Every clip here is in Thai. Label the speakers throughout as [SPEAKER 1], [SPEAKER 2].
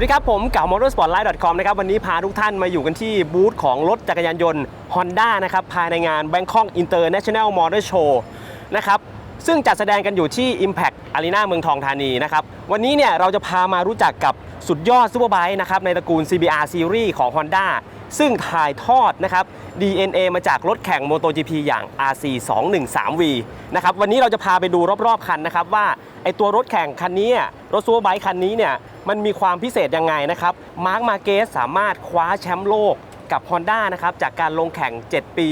[SPEAKER 1] สวัสดีครับ ผมเก่า motorsportlife.com นะครับ วันนี้พาทุกท่านมาอยู่กันที่บูธของรถจักรยานยนต์ Honda นะครับ ภายในงาน Bangkok International Motor Show นะครับซึ่งจัดแสดงกันอยู่ที่ Impact Arena เมืองทองธานีนะครับ วันนี้เนี่ยเราจะพามารู้จักกับสุดยอดซูเปอร์ไบค์นะครับในตระกูล CBR Series ของ Honda ซึ่งถ่ายทอดนะครับ DNA มาจากรถแข่ง MotoGP อย่าง RC 213V นะครับวันนี้เราจะพาไปดูรอบๆคันนะครับว่าไอตัวรถแข่งคันนี้รถซูเปอร์ไบค์คันนี้เนี่ยมันมีความพิเศษยังไงนะครับมาร์คมาเกสสามารถคว้าแชมป์โลกกับ Honda นะครับจากการลงแข่ง 7 ปี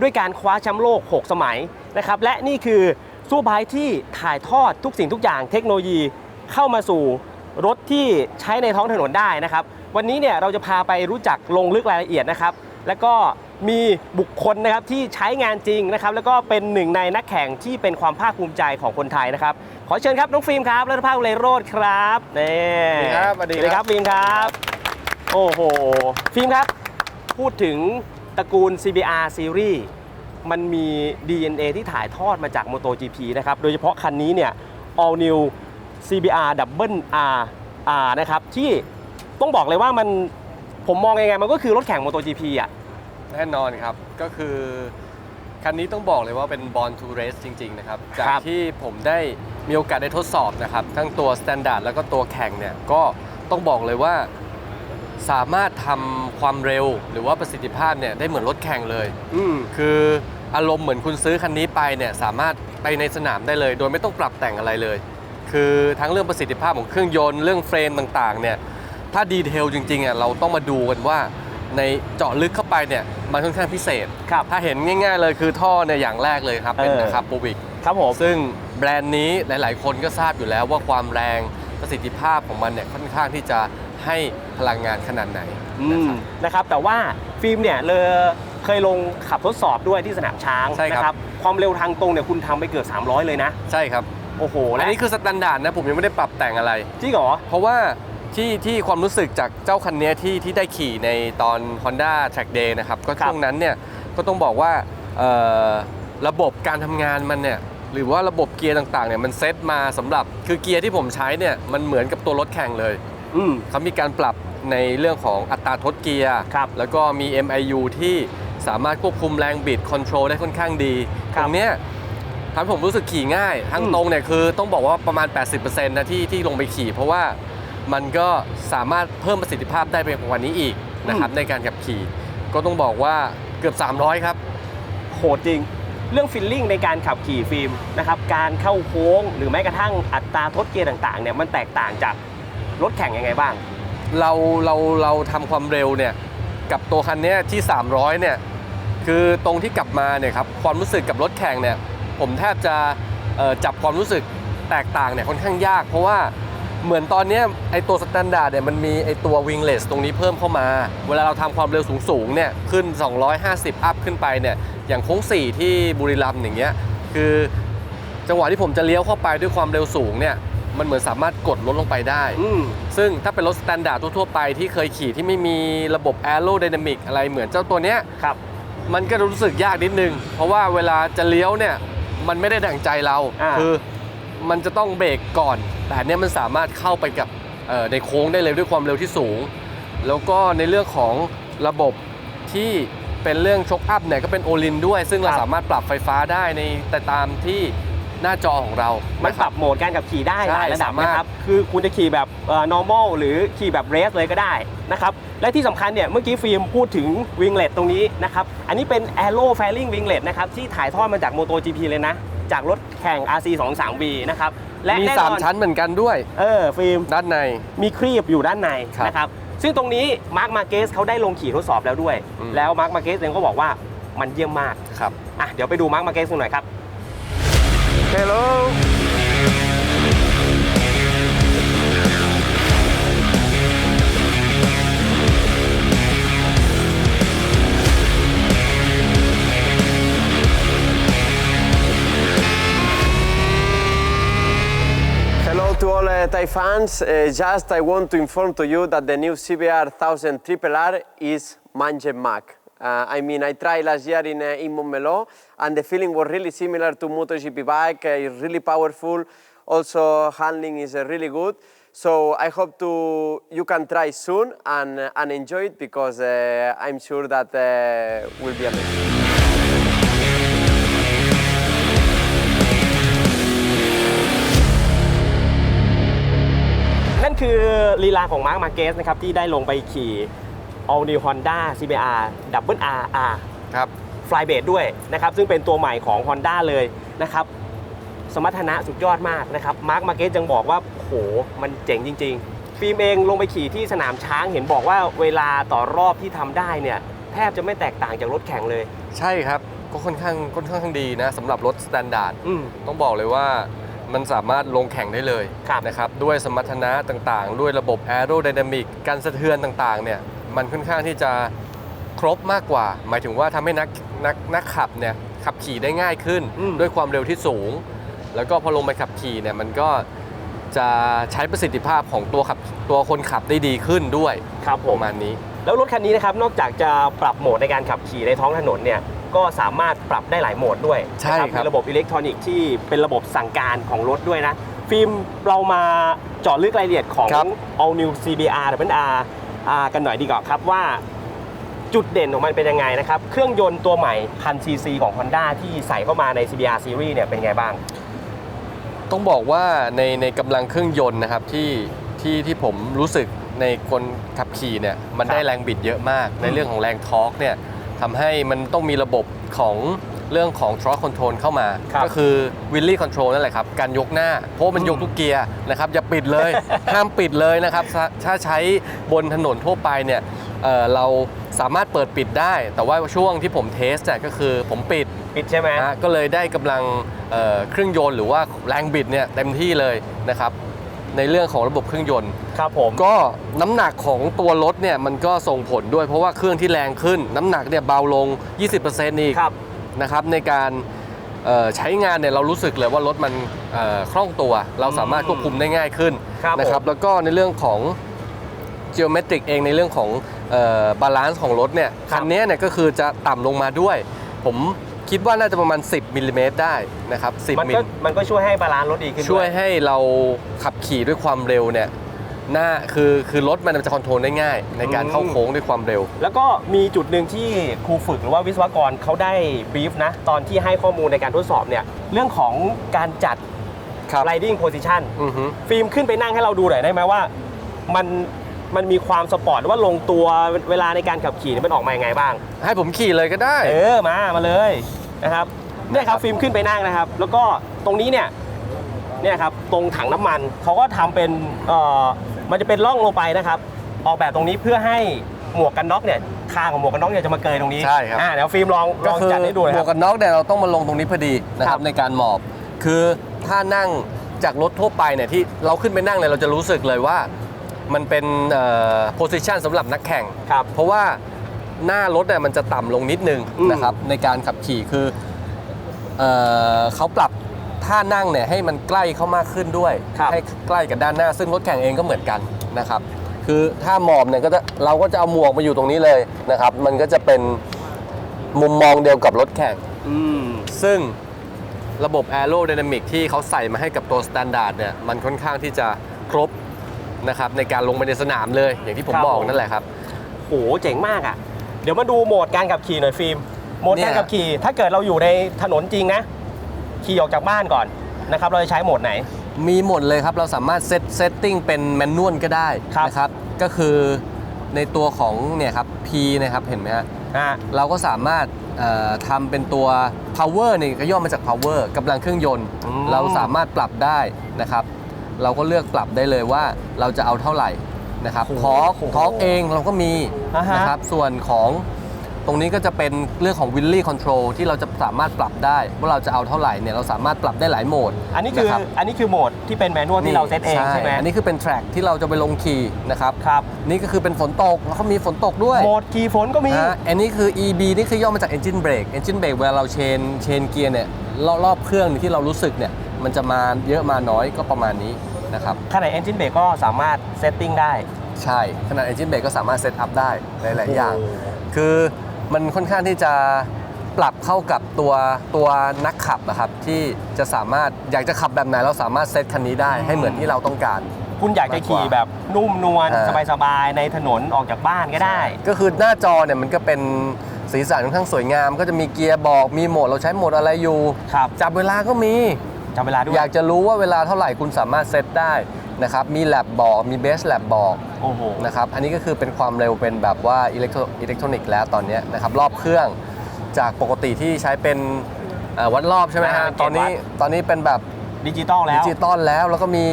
[SPEAKER 1] ด้วยการคว้าแชมป์โลก 6 สมัยนะครับและนี่คือซูเปอร์ไบค์ที่ถ่ายทอดทุกสิ่งทุกอย่างเทคโนโลยีเข้ามาสู่ รถที่ใช้ในท้องถนนได้นะครับ วันนี้เนี่ยเราจะพาไปรู้จักลงลึกรายละเอียดนะครับ แล้วก็มีบุคคลนะครับที่ใช้งานจริงนะครับ แล้วก็เป็นหนึ่งในนักแข่งที่เป็นความภาคภูมิใจของคนไทยนะครับ ขอเชิญครับน้องฟิล์มครับรัตภาคเลโรดครับนี่
[SPEAKER 2] สวัสดีครับสวัสดีครับ
[SPEAKER 1] ครับฟิล์มครับ โอ้โหฟิล์มครับ พูดถึงตระกูล CBR Series มันมี DNA ที่ถ่ายทอดมาจาก MotoGP นะครับ โดยเฉพาะคันนี้เนี่ย All New CBR Double R R นะครับที่ต้องบอกเลยว่ามันผมมองยังไงมันก็คือรถแข่ง MotoGP อะ
[SPEAKER 2] แน่นอนครับ ก็คือ คันนี้ต้องบอกเลยว่าเป็น Born to Race จริง ๆ นะครับ จาก
[SPEAKER 1] ครับ
[SPEAKER 2] ที่ผมได้มีโอกาสได้ทดสอบนะครับ ทั้งตัว Standard แล้วก็ตัวแข่งเนี่ย ก็ต้องบอกเลยว่าสามารถทำความเร็วหรือว่าประสิทธิภาพเนี่ยได้เหมือนรถแข่งเลย
[SPEAKER 1] อืม
[SPEAKER 2] คืออารมณ์เหมือนคุณซื้อคันนี้ไปเนี่ยสามารถไปในสนามได้เลย โดยไม่ต้องปรับแต่งอะไรเลย คือทั้งเรื่องประสิทธิภาพของเครื่องยนต์เรื่องเฟรมต่างๆเนี่ยถ้าดีเทลจริงๆอะเราต้องมาดูกันว่าในเจาะลึกเข้าไปเนี่ยมันค่อนข้างพิเศษ
[SPEAKER 1] ครับ
[SPEAKER 2] ถ้าเห็นง่ายๆเลยคือท่อเนี่ยอย่างแรกเลยครับ เป็น
[SPEAKER 1] เออ
[SPEAKER 2] นะครับโปวิก
[SPEAKER 1] ครับผม
[SPEAKER 2] ซึ่งแบรนด์นี้หลาย ๆ คนก็ทราบอยู่แล้วว่าความแรงประสิทธิภาพของมันเนี่ยค่อนข้างที่จะให้พลังงานขนาดไหน
[SPEAKER 1] อื
[SPEAKER 2] นะ
[SPEAKER 1] ม
[SPEAKER 2] ครับ
[SPEAKER 1] นะครับแต่ว่าฟิล์มเนี่ยเลยเคยลงขับทดสอบด้วยที่สนามช้าง
[SPEAKER 2] ใช่ครับ
[SPEAKER 1] นะความเร็วทางตรงเนี่ยคุณทำไปเกือบ 300 เลยนะ
[SPEAKER 2] ใช่ครับ
[SPEAKER 1] โอ้โห
[SPEAKER 2] อั
[SPEAKER 1] และ
[SPEAKER 2] นนี้คือสแตนดาร์ดนะผมยังไม่ได้ปรับแต่งอะไร
[SPEAKER 1] จริงเหรอ
[SPEAKER 2] เพราะว่าที่ที่ความรู้สึกจากเจ้าคันเนี้ยที่ที่ได้ขี่ในตอน Honda Track Day นะครับ ก็
[SPEAKER 1] ครับ
[SPEAKER 2] ช่วงนั้นเนี่ยก็ต้องบอกว่าเอ่อระบบการทำงานมันเนี่ยหรือว่าระบบเกียร์ต่างๆเนี่ยมันเซตมาสำหรับคือเกียร์ที่ผมใช้เนี่ยมันเหมือนกับตัวรถแข่งเลย
[SPEAKER 1] อืม
[SPEAKER 2] เขามีการปรับในเรื่องของอัตราทดเกียร์
[SPEAKER 1] ครับ
[SPEAKER 2] แล้วก็มี MIU ที่สามารถควบคุมแรงบิดคอนโทรลได้ค่อนข้างดี
[SPEAKER 1] ครั
[SPEAKER 2] ต
[SPEAKER 1] บ
[SPEAKER 2] รงเนี้ย ทำให้ผมรู้สึกขี่ง่าย ทาง
[SPEAKER 1] อืม
[SPEAKER 2] ตรงเนี่ยคือต้องบอกว่าประมาณ 80%นะที่ที่ลงไปขี่ เพราะว่ามันก็สามารถเพิ่มประสิทธิภาพได้ไปกว่านี้อีกนะครับในการขับขี่ ก็ต้องบอกว่าเกือบ 300 ครับ
[SPEAKER 1] โหดจริง เรื่องฟิลลิ่งในการขับขี่ฟิล์มนะครับการเข้าโค้งหรือแม้กระทั่งอัตราทดเกียร์ต่างๆเนี่ยมันแตกต่างจากรถแข่งยังไงบ้าง
[SPEAKER 2] เราเราเราทำความเร็วเนี่ยกับตัวคันเนี้ยที่ 300 เนี่ยคือตรงที่กลับมาเนี่ยครับความรู้สึกกับรถแข่งเนี่ย ผมแทบจะเอ่อจับความรู้สึกแตกต่างเนี่ยค่อนข้างยาก เพราะว่าเหมือนตอนเนี้ยไอตัวสแตนดาร์ดเนี่ยมันมีไอตัววิงเลสตรงนี้เพิ่มเข้ามา เวลาเราทำความเร็วสูงๆเนี่ยขึ้น 250 อัพขึ้นไปเนี่ยอย่างโค้ง 4 ที่บุรีรัมย์อย่างเงี้ยคือจังหวะที่ผมจะเลี้ยวเข้าไปด้วยความเร็วสูงเนี่ยมันเหมือนสามารถกดลดลงไปได้
[SPEAKER 1] อืม
[SPEAKER 2] ซึ่งถ้าเป็นรถสแตนดาร์ดทั่วๆไปที่เคยขี่ที่ไม่มีระบบ a e r o d y n a m i c อะไรเหมือนเจ้าตัวเนี้ย
[SPEAKER 1] ครับ
[SPEAKER 2] มันก็รู้สึกยากนิดนึง เพราะว่าเวลาจะเลี้ยวเนี่ย มันไม่ได้ดั่งใจเรา
[SPEAKER 1] อ่า
[SPEAKER 2] คือมันจะต้องเบรกก่อน แต่อันเนี้ยมันสามารถเข้าไปกับเอ่อในโค้งได้เลยด้วยความเร็วที่สูง แล้วก็ในเรื่องของระบบที่เป็นเรื่องช็อคอัพเนี่ยก็เป็นโอลินด้วย ซึ่งเรา
[SPEAKER 1] ครับ
[SPEAKER 2] สามารถปรับไฟฟ้าได้ในแต่ตามที่ หน้าจอของเรา
[SPEAKER 1] มัน
[SPEAKER 2] นะ
[SPEAKER 1] ป
[SPEAKER 2] ค
[SPEAKER 1] รั
[SPEAKER 2] รั
[SPEAKER 1] บบโหมดการขับขี่ได้
[SPEAKER 2] ใช่
[SPEAKER 1] หลายระดับ
[SPEAKER 2] สามารถ
[SPEAKER 1] นะครับ คือคุณจะขี่แบบเอ่อ normal หรือขี่แบบ race เลยก็ได้นะครับ และที่สำคัญเนี่ย เมื่อกี้ฟิล์มพูดถึง winglet ตรงนี้นะครับ อันนี้เป็น aero fairing winglet นะครับ ที่ถ่ายทอดมาจาก MotoGP เลยนะ จากรถแข่ง RC 2 3 V นะครับ และ
[SPEAKER 2] มี
[SPEAKER 1] แน่นอน
[SPEAKER 2] 3ชั้นเหมือนกันด้วย
[SPEAKER 1] เออฟิล์ม
[SPEAKER 2] ด้านใน
[SPEAKER 1] มีครีบอยู่ด้านใน
[SPEAKER 2] ครับ
[SPEAKER 1] นะครับ ซึ่งตรงนี้มาร์คมาเกสเขาได้ลงขี่ทดสอบแล้วด้วย
[SPEAKER 2] อืม
[SPEAKER 1] แล้วมาร์คมาเกสเองก็บอกว่ามันเยี่ยมมาก
[SPEAKER 2] ครับ
[SPEAKER 1] อะ เดี๋ยวไปดูมาร์คมาเกสกันหน่อยครับ
[SPEAKER 2] Hello
[SPEAKER 3] Hello to all uh, Thai fans. Uh, just I want to inform to you that the new CBR 1000 Triple R is Manje Mac. Uh, I mean, I tried last year in, uh, in Montmeló, and the feeling was really similar to MotoGP bike. Uh, it's really powerful, Also, handling is uh, really good. So I hope to you can try soon and, uh, and enjoy it because uh, I'm sure that uh, will be amazing.
[SPEAKER 1] นั่นคือลีลาของมาร์คมาเกสนะครับ ที่ได้ลงไปขี่ All New Honda CBR Double R R
[SPEAKER 2] ครับ
[SPEAKER 1] Flybase ด้วยนะครับ ซึ่งเป็นตัวใหม่ของ Honda เลยนะครับ สมรรถนะสุดยอดมากนะครับมาร์คมาเกสยังบอกว่าโหมันเจ๋งจริง ๆ ฟิล์มเองลงไปขี่ที่สนามช้างเห็นบอกว่าเวลาต่อรอบที่ทำได้เนี่ยแทบจะไม่แตกต่างจากรถแข่งเลย
[SPEAKER 2] ใช่ครับก็ค่อนข้างค่อนข้างดีนะสำหรับรถสแตนดาร์ด
[SPEAKER 1] อืม
[SPEAKER 2] ต้องบอกเลยว่ามันสามารถลงแข่งได้เลย
[SPEAKER 1] ครับ
[SPEAKER 2] นะครับด้วยสมรรถนะต่างๆ ด้วยระบบแอโร d y นามิกการสะเทือนต่างๆเนี่ย มันค่อนข้างที่จะครบมากกว่า หมายถึงว่าทำให้นักนักนักขับเนี่ยขับขี่ได้ง่ายขึ้น
[SPEAKER 1] อืม
[SPEAKER 2] ด้วยความเร็วที่สูง แล้วก็พอลงไปขับขี่เนี่ยมันก็จะใช้ประสิทธิภาพของตัวขับตัวคนขับได้ดีขึ้นด้วย
[SPEAKER 1] ครับผ
[SPEAKER 2] ป
[SPEAKER 1] ม
[SPEAKER 2] ระมาณนี้
[SPEAKER 1] แล้วรถคันนี้นะครับนอกจากจะปรับโหมดในการขับขี่ในท้องถนนเนี่ยก็สามารถปรับได้หลายโหมดด้วย
[SPEAKER 2] ใช่
[SPEAKER 1] นะครับมีระบบอิเล็กทรอนิกส์ที่เป็นระบบสั่งการของรถด้วยนะ ฟิล์มเรามาเจาะลึกรายละเอียดของ
[SPEAKER 2] ครับ
[SPEAKER 1] All New CBR หรือเป็น R R กันหน่อยดีกว่าครับว่าจุดเด่นของมันเป็นยังไงนะครับ เครื่องยนต์ตัวใหม่1000 cc ของ Honda ที่ใส่เข้ามาใน CBR Series เนี่ยเป็นไงบ้าง
[SPEAKER 2] ต้องบอกว่าในในกำลังเครื่องยนต์นะครับที่ที่ที่ผมรู้สึกในคนขับขี่เนี่ยมัน
[SPEAKER 1] ครับ
[SPEAKER 2] ได้แรงบิดเยอะมาก ใน
[SPEAKER 1] อืม
[SPEAKER 2] เรื่องของแรงทอร์กเนี่ยทำให้มันต้องมีระบบของ เรื่องของ throttle control เข้ามา
[SPEAKER 1] ครับ
[SPEAKER 2] ก็คือ wheelie control นั่นแหละครับ การยกหน้า เพราะว่ามันยกทุกเกียร์นะครับ อย่าปิดเลย ห้ามปิดเลยนะครับถ้าถ้าใช้บนถนนทั่วไปเนี่ยเอ่อเราสามารถเปิดปิดได้ แต่ว่าช่วงที่ผมเทสเนี่ยก็คือผมปิด
[SPEAKER 1] ปิดใช่ไหม
[SPEAKER 2] นะฮะก็เลยได้กำลังเอ่อเครื่องยนต์หรือว่าแรงบิดเนี่ยเต็มที่เลยนะครับ ในเรื่องของระบบเครื่องยนต์
[SPEAKER 1] ครับผม
[SPEAKER 2] ก็น้ำหนักของตัวรถเนี่ยมันก็ส่งผลด้วยเพราะว่าเครื่องที่แรงขึ้น น้ำหนักเนี่ยเบาลง 20%อีก
[SPEAKER 1] ครับ
[SPEAKER 2] นะครับในการเอ่อใช้งานเนี่ยเรารู้สึกเลยว่ารถมันเอ่อคล่องตัว เราสามารถควบคุมได้ง่ายขึ้น
[SPEAKER 1] ครับ
[SPEAKER 2] นะครับ
[SPEAKER 1] ผม
[SPEAKER 2] แล้วก็ในเรื่องของ geometric เองในเรื่องของบาลานซ์ของรถเนี่ย
[SPEAKER 1] ครับ
[SPEAKER 2] คันนี้เนี่ยก็คือจะต่ำลงมาด้วย ผมคิดว่าน่าจะประมาณ 10มิลลิเมตรได้นะครับ
[SPEAKER 1] มัน
[SPEAKER 2] 10มิ
[SPEAKER 1] ก็
[SPEAKER 2] ล
[SPEAKER 1] มันก็ช่วยให้บาลานซ์รถดีขึ้น
[SPEAKER 2] ช่วย
[SPEAKER 1] ด้
[SPEAKER 2] ให้เราขับขี่ด้วยความเร็วเนี่ย หน้าคือคือรถมันจะคอนโทรลได้ง่าย ในการ
[SPEAKER 1] อืม
[SPEAKER 2] เข้าโค้งด้วยความเร็ว
[SPEAKER 1] แล้วก็มีจุดหนึ่งที่ครูฝึกหรือว่าวิศวกรเขาได้บรีฟนะ ตอนที่ให้ข้อมูลในการทดสอบเนี่ยเรื่องของการจัด
[SPEAKER 2] ครับ
[SPEAKER 1] riding position
[SPEAKER 2] อือฮึ
[SPEAKER 1] ฟิล์มขึ้นไปนั่งให้เราดูหน่อยได้ไหมว่า มันมันมีความสปอร์ตหรือว่าลงตัวเวลาในการขับขี่เนี่ยมันออกมายังไงบ้าง
[SPEAKER 2] ให้ผมขี่เลยก็ได้
[SPEAKER 1] เออมามาเลยนะครับเนี่ยครับฟิล์มขึ้นไปนั่งนะครับ แล้วก็ตรงนี้เนี่ยเนี่ยครับตรงถังน้ำมันเขาก็ทำเป็นเอ่อ มันจะเป็นร่องลงไปนะครับ ออกแบบตรงนี้เพื่อให้หมวกกันน็อกเนี่ยคางของหมวกกันน็อกเนี่ยจะมาเกยตรงนี้
[SPEAKER 2] ใช่ครับ
[SPEAKER 1] อ่าเดี๋ยวฟิล์มลองล
[SPEAKER 2] ก็
[SPEAKER 1] อง
[SPEAKER 2] คือ
[SPEAKER 1] จัดให้ดูหนะ
[SPEAKER 2] หม
[SPEAKER 1] ควรั
[SPEAKER 2] ก
[SPEAKER 1] บ
[SPEAKER 2] กันน็อกเนี่ยเราต้องมาลงตรงนี้พอดีนะค
[SPEAKER 1] ครั
[SPEAKER 2] รั
[SPEAKER 1] บบ
[SPEAKER 2] ในการหมอบ คือถ้านั่งจากรถทั่วไปเนี่ยที่เราขึ้นไปนั่งเนี่ยเราจะรู้สึกเลยว่ามันเป็นเอ่อ position สำหรับนักแข่ง
[SPEAKER 1] ครับ
[SPEAKER 2] เพราะว่าหน้ารถเนี่ยมันจะต่ำลงนิดนึง
[SPEAKER 1] อืม
[SPEAKER 2] นะครับในการขับขี่คือเอ่อเขาปรับ ท่านั่งเนี่ยให้มันใกล้เข้ามากขึ้นด้วย
[SPEAKER 1] ครับ
[SPEAKER 2] ให้ใกล้กับด้านหน้า ซึ่งรถแข่งเองก็เหมือนกันนะครับ คือถ้าหมอบเนี่ยก็จะเราก็จะเอาหมวกมาอยู่ตรงนี้เลยนะครับ มันก็จะเป็นมุมมองเดียวกับรถแข่ง
[SPEAKER 1] อืม
[SPEAKER 2] ซึ่งระบบ Aero Dynamic ที่เขาใส่มาให้กับตัว Standard เนี่ยมันค่อนข้างที่จะครบนะครับในการลงไปในสนามเลย อย่างที่ผม
[SPEAKER 1] ครับ
[SPEAKER 2] บอก
[SPEAKER 1] ผม
[SPEAKER 2] นั่นแหละครับ
[SPEAKER 1] โหเจ๋งมากอะ เดี๋ยวมาดูโหมดการขับขี่หน่อยฟิล์ม โหมด
[SPEAKER 2] เนี่ย
[SPEAKER 1] การขับขี่ ถ้าเกิดเราอยู่ในถนนจริงนะ ขี่ออกจากบ้านก่อนนะครับเราจะใช้โหมดไหน
[SPEAKER 2] มีหมดเลยครับ เราสามารถเซตเซตติ้งเป็นแมนนวลก็ได้
[SPEAKER 1] ครับ
[SPEAKER 2] นะครับ ก็คือในตัวของเนี่ยครับ P นะครับเห็นไหมฮะ
[SPEAKER 1] อ่า
[SPEAKER 2] เราก็สามารถเอ่อทำเป็นตัว power นี่ก็ย่อมาจาก power กำลังเครื่องยนต์
[SPEAKER 1] อืม
[SPEAKER 2] เราสามารถปรับได้นะครับ เราก็เลือกปรับได้เลยว่าเราจะเอาเท่าไหร่นะครับทอร์กทอร์กเองเราก็มี
[SPEAKER 1] อ่าฮะ
[SPEAKER 2] นะครับ ส่วนของ ตรงนี้ก็จะเป็นเรื่องของ wheelie control ที่เราจะสามารถปรับได้ว่าเราจะเอาเท่าไหร่เนี่ยเราสามารถปรับได้หลายโหมด
[SPEAKER 1] อันนี้คือ
[SPEAKER 2] นะครับ
[SPEAKER 1] อันนี้คือโหมดที่เป็นแมนนวลที่เราเซตเองใช่ไหม
[SPEAKER 2] อันนี้คือเป็น track ที่เราจะไปลงขี่นะครับ
[SPEAKER 1] ครับ
[SPEAKER 2] นี่ก็คือเป็นฝนตกแล้วก็มีฝนตกด้วย
[SPEAKER 1] โหมดขี่ฝนก็มี
[SPEAKER 2] นะอันนี้คือ EB นี่คือย่อมาจาก Engine Brake Engine Brake เวลาเราเชนเชนเกียร์เนี่ยรอบรอบเครื่องที่เรารู้สึกเนี่ยมันจะมาเยอะมาน้อยก็ประมาณนี้นะครับ
[SPEAKER 1] ขนาด engine brake ก็สามารถเซตติ้งได้
[SPEAKER 2] ใช่ขนาด Engine Brake ก็สามารถเซตอัพได้หลายๆอย่าง
[SPEAKER 1] โอ้
[SPEAKER 2] คือ มันค่อนข้างที่จะปรับเข้ากับตัวตัวนักขับนะครับที่จะสามารถอยากจะขับแบบไหนเราสามารถเซตคันนี้ได้ให้เหมือนที่เราต้องการ
[SPEAKER 1] คุณอยากจะขี่แบบนุ่มนวล
[SPEAKER 2] อ่า
[SPEAKER 1] สบายๆในถนนออกจากบ้านก็ได้
[SPEAKER 2] ก็คือหน้าจอเนี่ยมันก็เป็นสีสันค่อนข้างสวยงาม ก็จะมีเกียร์บอกมีโหมดเราใช้โหมดอะไรอยู่
[SPEAKER 1] ครับ
[SPEAKER 2] จับเวลาก็มี
[SPEAKER 1] จำเวลาด้วย
[SPEAKER 2] อยากจะรู้ว่าเวลาเท่าไหร่คุณสามารถเซตได้ นะครับมีแลบบอกมีเบสแลบบอก
[SPEAKER 1] โอ้โห
[SPEAKER 2] นะครับอันนี้ก็คือเป็นความเร็วเป็นแบบว่าอิเล็กโทรอิเล็กทรอนิกส์แล้วตอนเนี้ยนะครับรอบเครื่องจากปกติที่ใช้เป็นเอ่อวัดรอบใช่ไหมฮะ
[SPEAKER 1] อ่า
[SPEAKER 2] ตอนนี้
[SPEAKER 1] เกณฑ์วัด
[SPEAKER 2] ตอนนี้เป็นแบบ
[SPEAKER 1] ดิจิตอลแล้
[SPEAKER 2] ดิ
[SPEAKER 1] ว
[SPEAKER 2] จิตอลแล้วแล้วก็มี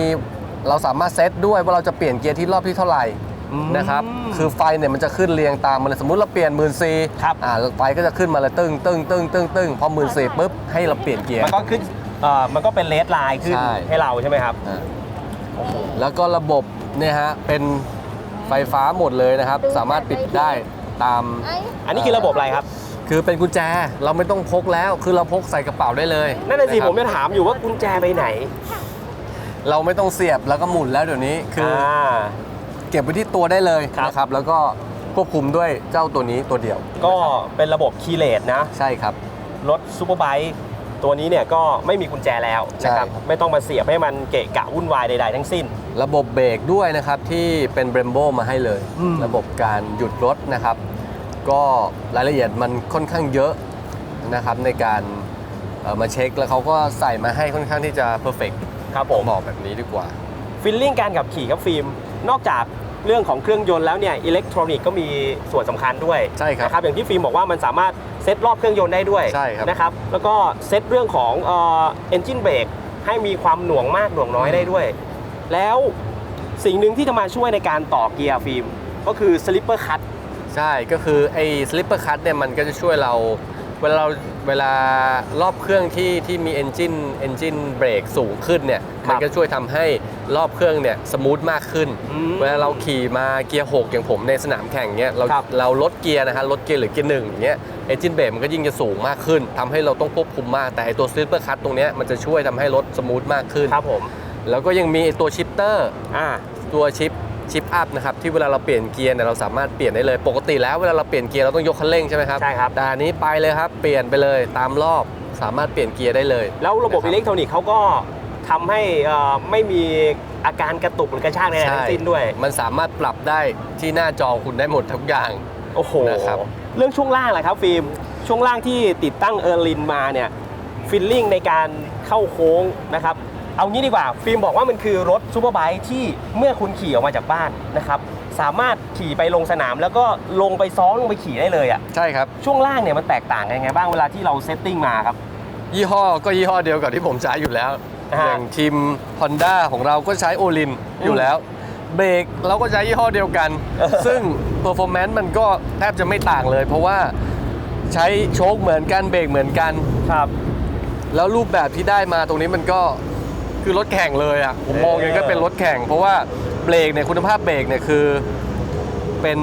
[SPEAKER 2] เราสามารถเซตด้วยว่าเราจะเปลี่ยนเกียร์ที่รอบที่เท่าไหร่
[SPEAKER 1] อืม
[SPEAKER 2] นะครับคือไฟเนี่ยมันจะขึ้นเรียงตามมาเลยสมมุติเราเปลี่ยนหมื่นซี
[SPEAKER 1] ครับ
[SPEAKER 2] อ่าไฟก็จะขึ้นมาเลยตึ้งตึ้งตึ้งตึ้งตึ้งพอหมื่นซีปุ๊บให้เราเปลี่ยนเกียร์
[SPEAKER 1] มันก็ขึ้นเอ่อมันก็เป็นเลสไลน์ขึ้น
[SPEAKER 2] ใช่
[SPEAKER 1] ให้เราใช่ไหมครับ
[SPEAKER 2] อ่า แล้วก็ระบบเนี่ยฮะเป็นไฟฟ้าหมดเลยนะครับ สามารถปิดได้ตาม
[SPEAKER 1] อันนี้คือระบบอะไรครับ
[SPEAKER 2] คือเป็นกุญแจเราไม่ต้องพกแล้ว คือเราพกใส่กระเป๋าได้เลย
[SPEAKER 1] นั่นน่ะสิะ
[SPEAKER 2] ค
[SPEAKER 1] ผ
[SPEAKER 2] รับ
[SPEAKER 1] มจะถามอยู่ว่ากุญแจไปไหน
[SPEAKER 2] เราไม่ต้องเสียบแล้วก็หมุนแล้วเดี๋ยวนี้คืออ
[SPEAKER 1] อ่า
[SPEAKER 2] เก็บไว้ที่ตัวได้เลย
[SPEAKER 1] ครับ
[SPEAKER 2] นะครับ แล้วก็ควบคุมด้วยเจ้าตัวนี้ตัวเดียว
[SPEAKER 1] ก็เป็นระบบคีย์เลสนะ
[SPEAKER 2] ใช่ครับ
[SPEAKER 1] รถซูเปอร์ไบค์ ตัวนี้เนี่ยก็ไม่มีกุญแจแล้วนะครับ
[SPEAKER 2] ใช่
[SPEAKER 1] ไม่ต้องมาเสียบให้มันเกะกะวุ่นวายใดๆทั้งสิ้น
[SPEAKER 2] ระบบเบรกด้วยนะครับที่เป็นเบรมโบมาให้เลย
[SPEAKER 1] อืม
[SPEAKER 2] ระบบการหยุดรถนะครับ ก็รายละเอียดมันค่อนข้างเยอะนะครับในการเอ่อมาเช็คแล้วเขาก็ใส่มาให้ค่อนข้างที่จะเพอร์เฟก
[SPEAKER 1] ครับผ
[SPEAKER 2] ผมมบอกแบบนี้ดีกว่า
[SPEAKER 1] ฟิลลิ่งการขับขี่ครับฟิล์มนอกจาก เรื่องของเครื่องยนต์แล้วเนี่ยอิเล็กทรอนิกส์ก็มีส่วนสำคัญด้วย
[SPEAKER 2] ใช่ครับ
[SPEAKER 1] นะครับอย่างที่ฟิล์มบอกว่ามันสามารถเซตรอบเครื่องยนต์ได้ด้วย
[SPEAKER 2] ใช่ครับ
[SPEAKER 1] นะครับแล้วก็เซตเรื่องของเอนจินเบรกให้มีความหน่วงมากหน่วงน้อยได้ด้วย แล้วสิ่งหนึ่งที่จะมาช่วยในการต่อเกียร์ฟิล์มก็คือสลิปเปอร์คัต
[SPEAKER 2] ใช่ก็คือไอ้สลิปเปอร์คัตเนี่ยมันก็จะช่วยเรา เวลาเราเวลารอบเครื่องที่ที่มีเอนจินเอนจินเบรกสูงขึ้นเนี่ย
[SPEAKER 1] ครับ
[SPEAKER 2] มันก็ช่วยทำให้รอบเครื่องเนี่ยสมูทมากขึ้น
[SPEAKER 1] อืม
[SPEAKER 2] เวลาเราขี่มาเกียร์ 6 อย่างผมในสนามแข่งเนี่ยเรา
[SPEAKER 1] ครับ
[SPEAKER 2] เราลดเกียร์นะฮะลดเกียร์หรือเกียร์หนึ่งอย่างเงี้ยเอนจินเบรกมันก็ยิ่งจะสูงมากขึ้นทำให้เราต้องควบคุมมากแต่ไอตัวสลิปเปอร์คัตตรงเนี้ยมันจะช่วยทำให้รถสมูทมากขึ้น
[SPEAKER 1] ครับผม
[SPEAKER 2] แล้วก็ยังมีไอ้ตัวชิปเตอร์
[SPEAKER 1] อ่า
[SPEAKER 2] ตัวชิป ชิปอัพนะครับที่เวลาเราเปลี่ยนเกียร์เนี่ยเราสามารถเปลี่ยนได้เลย ปกติแล้วเวลาเราเปลี่ยนเกียร์เราต้องยกคันเร่งใช่ไหมครับ
[SPEAKER 1] ใช่ครับ
[SPEAKER 2] แต่อันนี้ไปเลยครับเปลี่ยนไปเลยตามรอบสามารถเปลี่ยนเกียร์ได้เลย
[SPEAKER 1] แล้วระบบ
[SPEAKER 2] นค
[SPEAKER 1] อิเล็กทรอนิกส์เขาก็ทำให้เอ่อไม่มีอาการกระตุกหรือกระชากใดๆทั้งสิ้นด้วย
[SPEAKER 2] มันสามารถปรับได้ที่หน้าจอคุณได้หมดทุกอย่าง
[SPEAKER 1] โอ้โห
[SPEAKER 2] นะครับ
[SPEAKER 1] เรื่องช่วงล่างแหละครับฟิล์มช่วงล่างที่ติดตั้งเออร์ลินมาเนี่ยฟิลลิ่งในการเข้าโค้งนะครับ เอางี้ดีกว่า ฟิล์มบอกว่ามันคือรถซูเปอร์ไบค์ที่เมื่อคุณขี่ออกมาจากบ้านนะครับสามารถขี่ไปลงสนาม แล้วก็ลงไปซ้อนลงไปขี่ได้เลยอะ
[SPEAKER 2] ใช่ครับ
[SPEAKER 1] ช่วงล่างเนี่ยมันแตกต่างกันยังไงบ้างเวลาที่เราเซตติ้งมาครับ
[SPEAKER 2] ยี่ห้อก็ยี่ห้อเดียวกับที่ผมใช้อยู่แล้ว
[SPEAKER 1] อ่าฮะ
[SPEAKER 2] อย่างทีม Honda ของเราก็ใช้โอลินอยู่แล้ว เบรกเราก็ใช้ยี่ห้อเดียวกันซึ่ง performance มันก็แทบจะไม่ต่างเลย เพราะว่าใช้โชคเหมือนกันเบรกเหมือนกัน
[SPEAKER 1] ครับ
[SPEAKER 2] แล้วรูปแบบที่ได้มาตรงนี้มันก็ คือรถแข่งเลยอะผมมองอย่างนี้ก็เป็นรถแข่ง เพราะว่าเบรกเนี่ยคุณภาพเบรกเนี่ยคือเป็น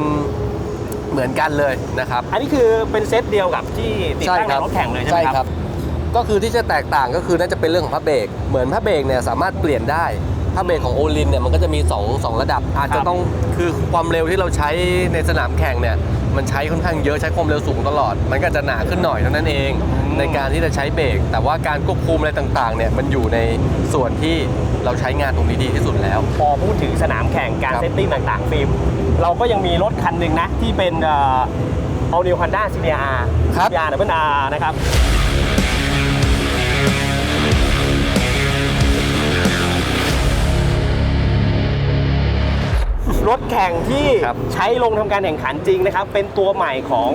[SPEAKER 2] เหมือนกันเลยนะครับ
[SPEAKER 1] อันนี้คือเป็นเซตเดียวกับที่ติดตั้งในรถแข่งเลยใช่ไหมครับ
[SPEAKER 2] ก็คือที่จะแตกต่างก็คือน่าจะเป็นเรื่องของผ้าเบรกเหมือนผ้าเบรกเนี่ยสามารถเปลี่ยนได้ผ้าเบรกของโอลินเนี่ยมันก็จะมี2งระดับ อาจ
[SPEAKER 1] ค
[SPEAKER 2] จะ
[SPEAKER 1] รับ
[SPEAKER 2] ต้องคือความเร็วที่เราใช้ในสนามแข่งเนี่ยมันใช้ค่อนข้างเยอะใช้ความเร็วสูงตลอด มันก็จะหนาขึ้นหน่อยเท่านั้นเอง ในการที่จะใช้เบรกแต่ว่าการควบคุมอะไรต่างๆเนี่ยมันอยู่ในส่วนที่เราใช้งานตรงนี้ดีที่สุดแล้ว
[SPEAKER 1] พอพูดถึงสนามแข่งการ
[SPEAKER 2] ครับ
[SPEAKER 1] เซตติ้งต่างๆฟิล์มเราก็ยังมีรถคันหนึ่งนะ ที่เป็นเอ่อ All New Honda CBR
[SPEAKER 2] ครับ
[SPEAKER 1] CBR ดับเบิล R นะครับ รถแข่งที่
[SPEAKER 2] ครับ
[SPEAKER 1] ใช้ลงทำการแข่งขันจริงนะครับ เป็นตัวใหม่ของ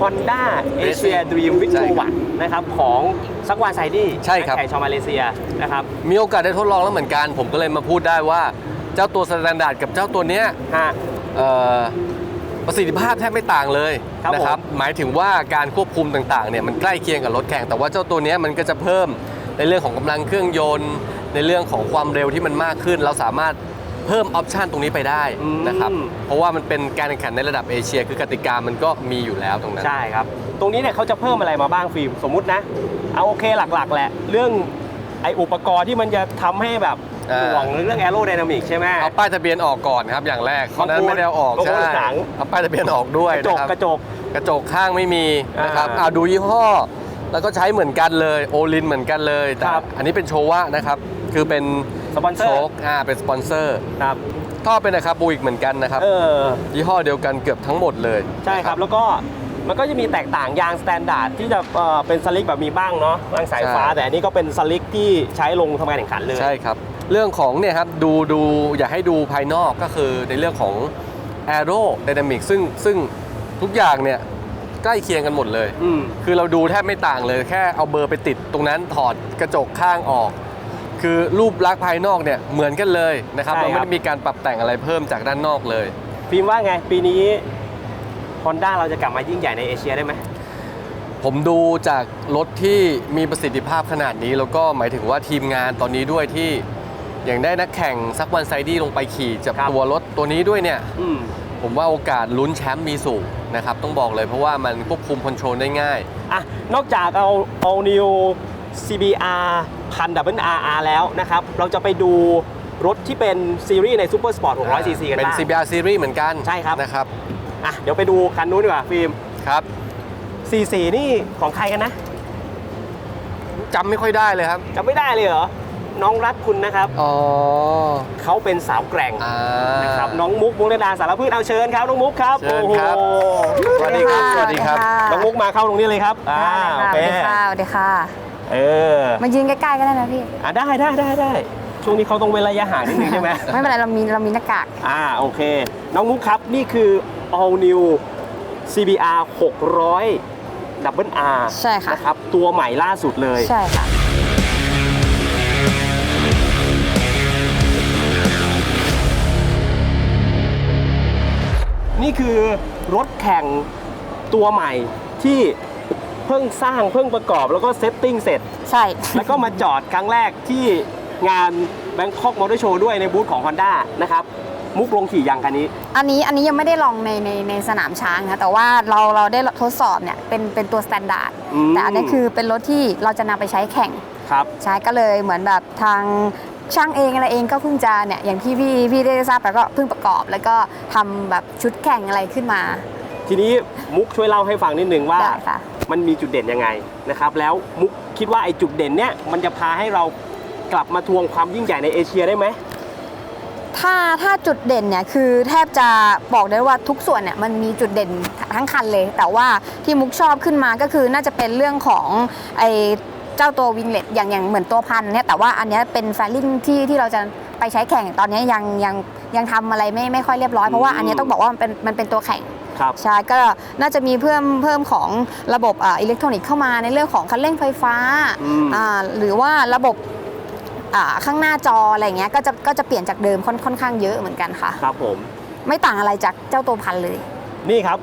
[SPEAKER 1] Honda Asia Dream v i c t o r 1นะครับของซักวาไซดี้
[SPEAKER 2] ใช่ครับ
[SPEAKER 1] แข่งชาวมาเลเซียนะครับ
[SPEAKER 2] มีโอกาสได้ทดลองแล้วเหมือนกัน ผมก็เลยมาพูดได้ว่า เจ้าตัวสแตนดาร์ดกับเจ้าตัวเนี้ย
[SPEAKER 1] ฮะ
[SPEAKER 2] เอ่อประสิทธิภาพแทบไม่ต่างเลย
[SPEAKER 1] ครับ
[SPEAKER 2] นะครับ หมายถึงว่าการควบคุมต่างๆเนี่ยมันใกล้เคียงกับรถแข่งแต่ว่าเจ้าตัวเนี้ยมันก็จะเพิ่มในเรื่องของกำลังเครื่องยนต์ ในเรื่องของความเร็วที่มันมากขึ้น เราสามารถ เพิ่มออปชันตรงนี้ไปได้นะครับ
[SPEAKER 1] อืม
[SPEAKER 2] เพราะว่ามันเป็นการแข่งขันในระดับเอเชีย คือกติกามันก็มีอยู่แล้วตรงนั้น
[SPEAKER 1] ใช่ครับ ตรงนี้เนี่ยเขาจะเพิ่มอะไรมาบ้างฟิล์มสมมุตินะ เอาโอเคหลักๆ แหละ เรื่องไออุปกรณ์ที่มันจะทำให้แบบ
[SPEAKER 2] อ่า
[SPEAKER 1] ห่วงเรื่องแอโรไดนามิกใช่ไหม
[SPEAKER 2] เอาป้ายทะเบียนออกก่อนครับอย่างแรกเพราะฉะนั้นไม่ได้เอาออก
[SPEAKER 1] โลโก้
[SPEAKER 2] ใช่
[SPEAKER 1] หนัง
[SPEAKER 2] เอาป้ายทะเบียนออกด้วย
[SPEAKER 1] กระจก
[SPEAKER 2] นะครับ
[SPEAKER 1] กระจก
[SPEAKER 2] กระจกข้างไม่มีนะครับ
[SPEAKER 1] อ่า
[SPEAKER 2] เอาดูยี่ห้อ แล้วก็ใช้เหมือนกันเลยโอลินเหมือนกันเลยแต่
[SPEAKER 1] ครับ
[SPEAKER 2] อันนี้เป็นโชวะนะครับ คือเป็น
[SPEAKER 1] สปอนเซอ
[SPEAKER 2] โช
[SPEAKER 1] ร์
[SPEAKER 2] คอ่าเป็นสปอนเซอร์
[SPEAKER 1] ครับ
[SPEAKER 2] ท่อเป็นนะครับบูอีกเหมือนกันนะครับ
[SPEAKER 1] เออ
[SPEAKER 2] ยี่ห้อเดียวกันเกือบทั้งหมดเลย
[SPEAKER 1] ใช่ครับแล้วก็มันก็จะมีแตกต่างยางสแตนดาร์ดที่จะเอ่อเป็นสลิกแบบมีบ้างเนาะบางสายฟ้าแต่อันนี้ก็เป็นสลิกที่ใช้ลงทำการแข่งขันเลย
[SPEAKER 2] ใช่ครับ เรื่องของเนี่ยครับดูดูอยากให้ดูภายนอกก็คือในเรื่องของ Aero Dynamic ซึ่งซึ่งทุกอย่างเนี่ยใกล้เคียงกันหมดเลย
[SPEAKER 1] อืม
[SPEAKER 2] คือเราดูแทบไม่ต่างเลยแค่เอาเบอร์ไปติดตรงนั้นถอดกระจกข้างออก คือรูปลักษณ์ภายนอกเนี่ยเหมือนกันเลยนะครับ
[SPEAKER 1] ใช่
[SPEAKER 2] เรา
[SPEAKER 1] ค
[SPEAKER 2] ไม่
[SPEAKER 1] รับ
[SPEAKER 2] ได้มีการปรับแต่งอะไรเพิ่มจากด้านนอกเลย
[SPEAKER 1] ฟิล์มว่าไง ปีนี้ Honda เราจะกลับมายิ่งใหญ่ในเอเชียได้ไหม
[SPEAKER 2] ผมดูจากรถที่มีประสิทธิภาพขนาดนี้ แล้วก็หมายถึงว่าทีมงานตอนนี้ด้วยที่อย่างได้นักแข่งซักวันไซดี้ลงไปขี่จับ
[SPEAKER 1] ครับ
[SPEAKER 2] ตัวรถตัวนี้ด้วยเนี่ย
[SPEAKER 1] อืม
[SPEAKER 2] ผมว่าโอกาสลุ้นแชมป์มีสูงนะครับ ต้องบอกเลยเพราะว่ามันควบคุมคอนโทรลได้ง่าย
[SPEAKER 1] อะ นอกจากเอา all new CBR พัน double RR แล้วนะครับ เราจะไปดูรถที่เป็นซีรีส์ใน Super Sport 600 cc กัน
[SPEAKER 2] เป็น
[SPEAKER 1] บ้าง
[SPEAKER 2] CBR Series เหมือนกัน
[SPEAKER 1] ใช่ครับ
[SPEAKER 2] นะครับ
[SPEAKER 1] อะเดี๋ยวไปดูคันนู้นดีกว่าฟิล์ม
[SPEAKER 2] ครับ
[SPEAKER 1] 44นี่ของใครกันนะ
[SPEAKER 2] จำไม่ค่อยได้เลยครับ
[SPEAKER 1] จำไม่ได้เลยเหรอ น้องรักคุณนะครับ
[SPEAKER 2] อ๋อ
[SPEAKER 1] เขาเป็นสาวแกร่ง
[SPEAKER 2] อ่า
[SPEAKER 1] นะครับน้องมุกมุกดาสารพืชเอาเชิญครับน้องมุกครับ
[SPEAKER 2] เชิญครับ
[SPEAKER 1] โอ้โห
[SPEAKER 2] สวัสดีครับ สวัสดีครับ
[SPEAKER 1] น้องมุกมาเข้าตรงนี้เลยครับอ่า
[SPEAKER 4] ได้
[SPEAKER 1] โอ
[SPEAKER 4] เลย
[SPEAKER 1] เค
[SPEAKER 4] ค่ะสวัสดีค่ะสวัสดีค่ะ
[SPEAKER 1] เออ
[SPEAKER 4] มายืนใกล้ๆก็ได้นะพี่
[SPEAKER 1] อะได้ได้ได้ได้ช่วงนี้เขาต้องเว้นระยะห่างนิดนึงใช่ไหม
[SPEAKER 4] ไม่เป็นไรเรามีเรามีหน้ากาก
[SPEAKER 1] อ่าโอเค น้องมุกครับนี่คือ all new CBR 600 Double R
[SPEAKER 4] ใช่ค่ะ
[SPEAKER 1] นะครับตัวใหม่ล่าสุดเลย
[SPEAKER 4] ใช่ค่ะ
[SPEAKER 1] นี่คือรถแข่งตัวใหม่ที่ เพิ่งสร้างเพิ่งประกอบแล้วก็เซตติ้งเสร็จ
[SPEAKER 4] ใช่
[SPEAKER 1] แล้วก็มาจอดครั้งแรกที่งาน Bangkok Motor Show ด้วยในบูธของ Honda นะครับ มุกลงขี่ยังคันนี้
[SPEAKER 4] อันนี้อันนี้ยังไม่ได้ลองในในในสนามช้างนะแต่ว่าเราเราได้ทดสอบเนี่ยเป็นเป็นตัวสแตนดาร์ด
[SPEAKER 1] อืม
[SPEAKER 4] แต่อันนี้คือเป็นรถที่เราจะนำไปใช้แข่ง
[SPEAKER 1] ครับ
[SPEAKER 4] ใช้ก็เลยเหมือนแบบทางช่างเองอะไรเองก็เพิ่งจะเนี่ยอย่างที่พี่พี่ได้ทราบไปก็เพิ่งประกอบ แล้วก็ทำแบบชุดแข่งอะไรขึ้นมา
[SPEAKER 1] ทีนี้มุกช่วยเล่าให้ฟังนิดนึงว่า
[SPEAKER 4] ได้ค่ะ
[SPEAKER 1] มันมีจุดเด่นยังไงนะครับ แล้วมุกคิดว่าไอ้จุดเด่นเนี้ยมันจะพาให้เรากลับมาทวงความยิ่งใหญ่ในเอเชียได้ไหม
[SPEAKER 4] ถ้าถ้าจุดเด่นเนี่ยคือแทบจะบอกได้ว่าทุกส่วนเนี่ยมันมีจุดเด่นทั้งคันเลย แต่ว่าที่มุกชอบขึ้นมาก็คือน่าจะเป็นเรื่องของไอเจ้าตัววิงเล็ตอย่างอย่างเหมือนตัวพันเนี่ยแต่ว่าอันเนี้ยเป็นแฟลลิ่งที่ที่เราจะไปใช้แข่งตอนเนี้ยยังยังยังทำอะไรไม่ไม่ค่อยเรียบร้อยเพราะว่าอันเนี้ยต้องบอกว่ามันเป็นมันเป็นตัวแข่ง
[SPEAKER 1] ครับ
[SPEAKER 4] ใช่ก็น่าจะมีเพิ่มเพิ่มของระบบอ่าอิเล็กทรอนิกส์เข้ามาในเรื่องของคันเร่งไฟฟ้า
[SPEAKER 1] อืม
[SPEAKER 4] อ่าหรือว่าระบบอ่าข้างหน้าจออะไรเงี้ยก็จะก็จะเปลี่ยนจากเดิมค่อนค่อนข้างเยอะเหมือนกันค่ะ
[SPEAKER 1] ครับผม
[SPEAKER 4] ไม่ต่างอะไรจากเจ้าตัวพันเลย
[SPEAKER 1] นี่ครับ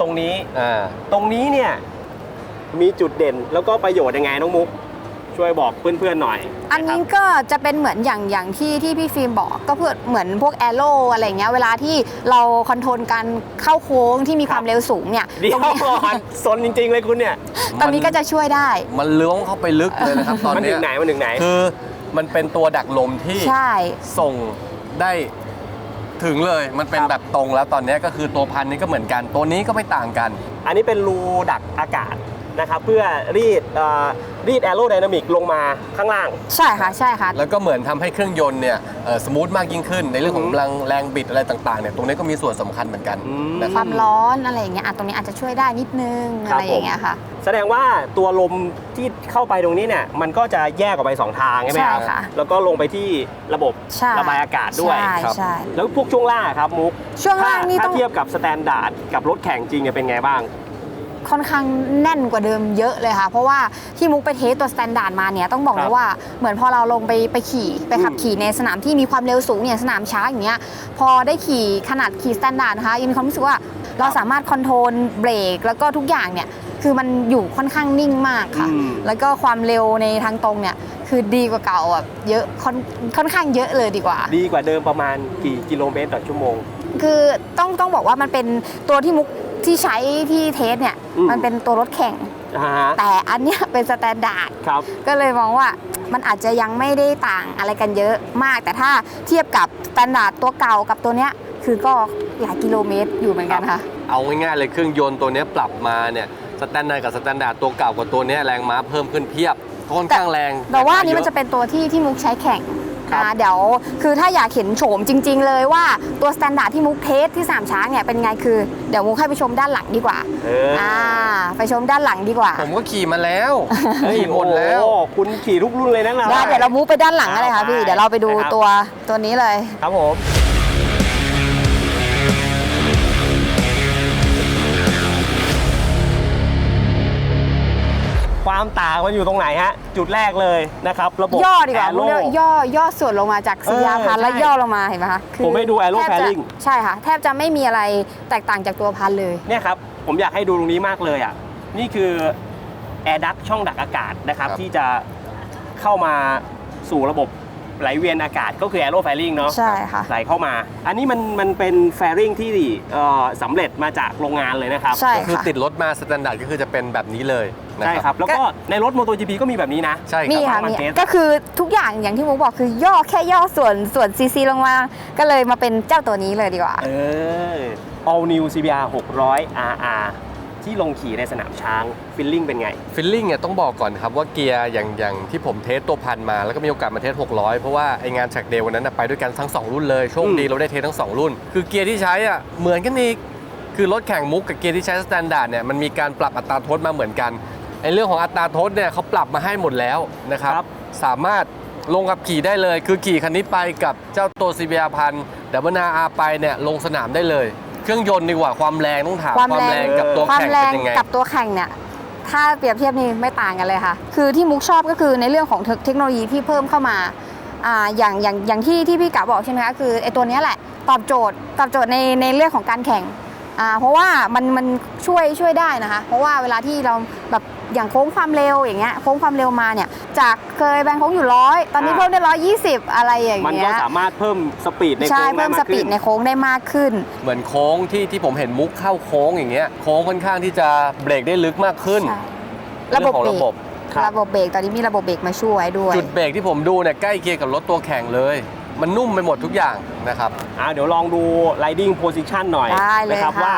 [SPEAKER 1] ตรงนี้
[SPEAKER 2] อ่า
[SPEAKER 1] ตรงนี้เนี่ยมีจุดเด่นแล้วก็ประโยชน์ยังไงน้องมุก ช่วยบอกเพื่อนๆหน่อย
[SPEAKER 4] อันนี้ก็จะเป็นเหมือนอย่างอย่างที่ที่พี่ฟิล์มบอกก็เพื่อเหมือนพวกแอโร่อะไรเงี้ยเวลาที่เราคอนโทรลการเข้าโค้งที่มีความเร็วสูงเนี่ย
[SPEAKER 1] เดี๋ย
[SPEAKER 4] ต
[SPEAKER 1] ว
[SPEAKER 4] รงนี้
[SPEAKER 1] ก่อนสนจริง ๆ เลยคุณเนี่ย
[SPEAKER 4] ตรงนี้ก็จะช่วยได้
[SPEAKER 2] มันเลื้องเข้าไปลึกเลยนะครับตอน
[SPEAKER 1] มัน
[SPEAKER 2] เนี้
[SPEAKER 1] ถึ
[SPEAKER 2] ย
[SPEAKER 1] งไหนมันถึงไหน
[SPEAKER 2] คือมันเป็นตัวดักลมที่
[SPEAKER 4] ใช่
[SPEAKER 2] ส่งได้ถึงเลยมันเป็น
[SPEAKER 1] ครับ
[SPEAKER 2] แบบตรงแล้วตอนเนี้ยก็คือตัวพันนี้ก็เหมือนกัน ตัวนี้ก็ไม่ต่างกัน
[SPEAKER 1] อันนี้เป็นรูดักอากาศ นะครับเพื่อรีดเอ่อรีดแอโรไดนามิกลงมาข้างล่าง
[SPEAKER 4] ใช่ค่ะใช่ค่ะ
[SPEAKER 2] แล้วก็เหมือนทำให้เครื่องยนต์เนี่ยเอ่อสมูทมากยิ่งขึ้น ในเรื่องของ
[SPEAKER 1] อืม
[SPEAKER 2] แรงแรงบิดอะไรต่างๆเนี่ยตรงนี้ก็มีส่วนสำคัญเหมือนกัน
[SPEAKER 1] อืม
[SPEAKER 2] นะ
[SPEAKER 4] ค
[SPEAKER 2] ครับ
[SPEAKER 4] วามร้อนอะไรอย่างเงี้ยอะตรงนี้อาจจะช่วยได้นิดนึง
[SPEAKER 1] ครั
[SPEAKER 4] อะ
[SPEAKER 1] บ
[SPEAKER 4] ไรอย่างเงี้ยค่ะ
[SPEAKER 1] แสดงว่าตัวลมที่เข้าไปตรงนี้เนี่ยมันก็จะแยกออกไป2ทางใช่ไหมครับ
[SPEAKER 4] ใช่ค่ะ
[SPEAKER 1] แล้วก็ลงไปที่ระบบ
[SPEAKER 4] ใช่
[SPEAKER 1] ระบายอากาศด้วย
[SPEAKER 4] ใช่
[SPEAKER 2] ครับ
[SPEAKER 4] ใช่
[SPEAKER 1] แล้วพวกช่วงล่างอะครับมุก
[SPEAKER 4] ช่วงล่างนี่
[SPEAKER 1] ถ้
[SPEAKER 4] ต้อง
[SPEAKER 1] เทียบกับสแตนดาร์ดกับรถแข่งจริงเนี่ยเป็นไงบ้าง
[SPEAKER 4] ค่อนข้างแน่นกว่าเดิมเยอะเลยค่ะ เพราะว่าที่มุกไปเทสตัวสแตนดาร์ดมาเนี่ยต้องบอก
[SPEAKER 1] ครั
[SPEAKER 4] เล
[SPEAKER 1] บ
[SPEAKER 4] ยว่าเหมือนพอเราลงไปไปขี่ไปขับ
[SPEAKER 1] อืม
[SPEAKER 4] ขี่ในสนามที่มีความเร็วสูงเนี่ยสนามช้าอย่างเงี้ยพอได้ขี่ขนาดขี่สแตนดาร์ดนะคะยินมีความรู้สึกว่าเราสามารถคอนโทรลเบรกแล้วก็ทุกอย่างเนี่ยคือมันอยู่ค่อนข้างนิ่งมากค่ะ
[SPEAKER 1] อืม
[SPEAKER 4] แล้วก็ความเร็วในทางตรงเนี่ยคือดีกว่าเก่าแบบเยอะค่อนค่อนข้างเยอะเลยดีกว่า
[SPEAKER 1] ดีกว่าเดิมประมาณกี่กิโลเมตรต่อชั่วโมง
[SPEAKER 4] คือต้องต้องบอกว่ามันเป็นตัวที่มุก ที่ใช้ที่เทสเนี่ย
[SPEAKER 1] อืม
[SPEAKER 4] มันเป็นตัวรถแข่ง
[SPEAKER 1] อ่าฮะ
[SPEAKER 4] แต่อันเนี้ยเป็นสแตนดาร์ด
[SPEAKER 1] ครับ
[SPEAKER 4] ก็เลยมองว่ามันอาจจะยังไม่ได้ต่างอะไรกันเยอะมาก แต่ถ้าเทียบกับสแตนดาร์ดตัวเก่ากับตัวเนี้ย คือก็หลายกิโลเมตรอยู่เหมือนกันค่ะ
[SPEAKER 2] เอาง่ายๆเลยเครื่องยนต์ตัวเนี้ยปรับมาเนี่ยสแตนดาร์ดกับสแตนดาร์ดตัวเก่ากับตัวเนี้ยแรงม้าเพิ่มขึ้นเพียบค่อนข้างแรง
[SPEAKER 4] แต่ว่าอันนี้
[SPEAKER 2] ย
[SPEAKER 4] มันจะเป็นตัวที่ที่มุกใช้แข่ง
[SPEAKER 2] ครับ
[SPEAKER 4] อ่าเดี๋ยวคือถ้าอยากเห็นโฉมจริง ๆ เลยว่าตัวสแตนดาร์ดที่มุกเทสที่สามช้างเนี่ยเป็นไงคือเดี๋ยวมุกให้ไปชมด้านหลังดีกว่า
[SPEAKER 1] เอออ่
[SPEAKER 4] อ่า ไปชมด้านหลังดีกว่า
[SPEAKER 2] ผมก็ขี่มาแล้ว
[SPEAKER 1] เฮ้ย
[SPEAKER 2] ขี่หมดแล้ว
[SPEAKER 1] โอ้โหคุณขี่ทุกรุ่นเลยนะเรา
[SPEAKER 4] ได้เดี๋ยวเรามุกไปด้านหลังกันเลยค่ะพี่
[SPEAKER 1] ได้
[SPEAKER 4] เดี๋ยวเราไปดู
[SPEAKER 1] นะครับ
[SPEAKER 4] ตัวตัวนี้เลย
[SPEAKER 1] ครับผม ความต่างมันอยู่ตรงไหนฮะ จุดแรกเลยนะครับ ระบบ
[SPEAKER 4] ย่อดีกว่า
[SPEAKER 1] แอ
[SPEAKER 4] มุก
[SPEAKER 1] โร่
[SPEAKER 4] เรียกย่อย่อส่วนลงมาจากสียาพัน
[SPEAKER 1] เออ
[SPEAKER 4] แล้ว
[SPEAKER 1] ใช่
[SPEAKER 4] ย่อลงมาเห็นไหมคะคือ
[SPEAKER 1] ผมให้ดู Aero
[SPEAKER 4] แทบจะ
[SPEAKER 1] Fairing
[SPEAKER 4] ใช่ค่ะ แทบจะไม่มีอะไรแตกต่างจากตัวพันเลย
[SPEAKER 1] เนี่ยครับ ผมอยากให้ดูตรงนี้มากเลยอะนี่คือแอร์ดักช่องดักอากาศนะครับ
[SPEAKER 2] ครับ
[SPEAKER 1] ที่จะเข้ามาสู่ระบบไหลเวียนอากาศก็คือ Aero Fairing เนาะ
[SPEAKER 4] ใช่ค่ะ
[SPEAKER 1] ไหลเข้ามา อันนี้มันมันเป็นแฟริงที่เอ่อสำเร็จมาจากโรงงานเลยนะครับ
[SPEAKER 4] ใช่
[SPEAKER 2] ก็คือ
[SPEAKER 4] ค่ะ
[SPEAKER 2] ติดรถมาสแตนดาร์ดก็คือจะเป็นแบบนี้เลย นะ
[SPEAKER 1] ใช่ครับแล้วก็ในรถ MotoGP ก็มีแบบนี้นะ
[SPEAKER 2] ใช่
[SPEAKER 4] มี
[SPEAKER 2] ค
[SPEAKER 4] ค่ะ
[SPEAKER 2] รับ
[SPEAKER 1] มัน
[SPEAKER 4] มี
[SPEAKER 1] เทส
[SPEAKER 4] ก็คือทุกอย่างอย่างที่มุกบอกคือย่อแค่ย่อส่วนส่วนซีซีลงมาก็เลยมาเป็นเจ้าตัวนี้เลยดีกว่า
[SPEAKER 1] เออ All New CBR 600 RR ที่ลงขี่ในสนามช้างฟิลลิ่งเป็นไง
[SPEAKER 2] ฟิลลิ่งเนี่ยต้องบอกก่อนครับว่าเกียร์อย่างอย่างที่ผมเทสตัวพันมาแล้วก็มีโอกาสมาเทส 600 เพราะว่าไองานแทร็กเดย์วันนั้นนะไปด้วยกันทั้ง 2 รุ่นเลย โชคดี
[SPEAKER 1] อืม
[SPEAKER 2] เราได้เทสทั้ง 2 รุ่น คือเกียร์ที่ใช้อะเหมือนกันอีก คือรถแข่งมุกกับเกียร์ที่ใช้สแตนดาร์ดเนี่ยมันมีการปรับอัตราโทษมาเหมือนกัน ไอเรื่องของอัตราโทษเนี่ยเขาปรับมาให้หมดแล้วนะครับ
[SPEAKER 1] ครับ
[SPEAKER 2] สามารถลงกับขี่ได้เลย คือขี่คันนี้ไปกับเจ้าตัว CBR พันดับเบิลอาไปเนี่ยลงสนามได้เลย เครื่องยนต์ดีกว่าความแรงต้องถาม
[SPEAKER 4] ความแรง
[SPEAKER 2] กับตัว
[SPEAKER 4] ความ
[SPEAKER 2] แข่ง
[SPEAKER 4] แร
[SPEAKER 2] เป็
[SPEAKER 4] ง
[SPEAKER 2] นยังไง
[SPEAKER 4] กับตัวแข่งเนี่ยถ้าเปรียบเทียบนี่ไม่ต่างกันเลยค่ะ คือที่มุกชอบก็คือในเรื่องของเทคเทคโนโลยีที่เพิ่มเข้ามาอ่าอย่างอย่างอย่างที่ที่พี่กาบอกใช่ไหมคะคือไอตัวเนี้ยแหละตอบโจทย์ตอบโจทย์ในในเรื่องของการแข่งอ่าเพราะว่ามันมันช่วยช่วยได้นะคะ เพราะว่าเวลาที่เราแบบ อย่างโค้งความเร็วอย่างเงี้ยโค้งความเร็วมาเนี่ยจากเคยแบงโค้งอยู่ร้อยตอนนี้
[SPEAKER 1] อ่า
[SPEAKER 4] เพิ่มได้ร้อยยี่สิบอะไรอย่าง
[SPEAKER 1] มัน
[SPEAKER 4] เงี้
[SPEAKER 1] ก็
[SPEAKER 4] ย
[SPEAKER 1] สามารถเพิ่มสปีดใน
[SPEAKER 4] ใช่
[SPEAKER 1] โค้งได้
[SPEAKER 4] เพิ่มส
[SPEAKER 1] มาก
[SPEAKER 4] ปี
[SPEAKER 1] ขึ้
[SPEAKER 4] ด
[SPEAKER 1] น
[SPEAKER 4] ในโค้งได้มากขึ้น
[SPEAKER 2] เหมือนโค้งที่ที่ผมเห็นมุกเข้าโค้งอย่างเงี้ยโค้งค่อนข้างที่จะเบรกได้ลึกมากขึ้น
[SPEAKER 4] ใช่ระบบ
[SPEAKER 2] เรื่องของ
[SPEAKER 4] เบร
[SPEAKER 2] ระบบ
[SPEAKER 4] กระบบเบรกตอนนี้มีระบบเบรกมาช่วยด้วย
[SPEAKER 2] จุดเบรกที่ผมดูเนี่ยใกล้เคียงกับรถตัวแข่งเลยมันนุ่มไปหมดทุกอย่างนะครับ
[SPEAKER 1] อ่าเดี๋ยวลองดู riding position หน่อย
[SPEAKER 4] ได้เลย
[SPEAKER 1] นะครับ
[SPEAKER 4] ค่ะ
[SPEAKER 1] ว่า